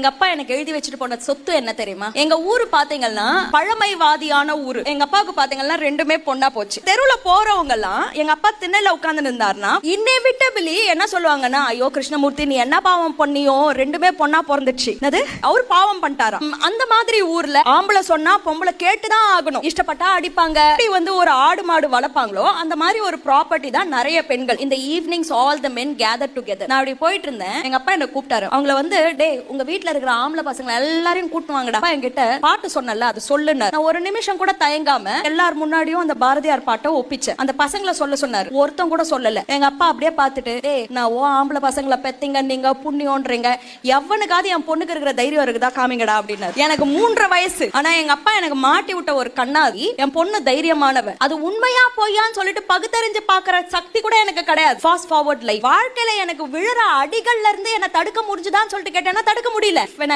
எங்க அப்பா எனக்கு எழுதி வச்சுட்டு போன சொத்து என்ன தெரியுமா? எங்க ஊரு பாத்தீங்கன்னா பழமைவாதியான ஊரு. எங்க அப்பாவுக்கு பாத்தீங்கன்னா ரெண்டுமே பொண்ணா போச்சு. தெருவுல போறவங்க எல்லாம் எங்க அப்பா திண்ணல உட்கார்ந்து இருந்தாருன்னா இன்னெவிட்டபிளி என்ன சொல்லுவாங்கன்னா ஐயோ கிருஷ்ணமூர்த்தி நீ என்ன பாவம் பண்ணியோ? ரெண்டுமே பொண்ணா பிறந்துச்சு என்னது? அவர் பாவம் பண்ணிட்டாராம் அந்த மாதிரி ஊர்ல ஆம்பளை சொன்னா பொம்பளை கேட்டுதான் ஆகணும். இஷ்டப்பட்டா அடிப்பாங்க. எப்படி வந்து ஒரு ஆடு மாடு வளர்ப்பாங்களோ அந்த மாதிரி ஒரு ப்ராப்பர்ட்டி தான் நிறைய பெண்கள். இந்த evenings all the men gather together நான் அப்படி போயிட்டு இருந்தேன். எங்க அப்பா என்ன கூப்பிட்டாரு. அவங்கள வந்து டே உங்க வீட்டு வீட்டில் இருக்கிற ஆம்பளை பசங்க எல்லாரையும் கூட்டு வாங்கடா. என்கிட்ட பாட்டு சொன்னல அது சொல்லுன்னு. நான் ஒரு நிமிஷம் கூட தயங்காம எல்லார் முன்னாடியும் அந்த பாரதியார் பாட்டை ஒப்பிச்சேன். அந்த பசங்களை சொல்ல சொன்னாரு. ஒருத்தன் கூட சொல்லல. எங்க அப்பா அப்படியே பார்த்துட்டு ஏ நான் ஓ ஆம்பளை பசங்களை பெத்தீங்க நீங்க புண்ணியோன்றீங்க. எவனுக்காவது என் பொண்ணுக்கு இருக்கிற தைரியம் இருக்குதா காமிங்கடா அப்படின்னாரு. எனக்கு மூன்றரை வயசு. ஆனா எங்க அப்பா எனக்கு மாட்டி விட்ட ஒரு கண்ணாதி என் பொண்ணு தைரியமானவன். அது உண்மையா பொய்யான்னு சொல்லிட்டு பகுத்தறிஞ்சு பாக்குற சக்தி கூட எனக்கு கிடையாது. ஃபாஸ்ட் ஃபார்வர்ட் லைஃப் வாழ்க்கையில எனக்கு விழுற அடிகள்ல இருந்து என்ன தடுக்க முடிஞ்சுதான்னு சொல்லிட்டு கேட்டேன்னா தடுக்க முடியல. Left when I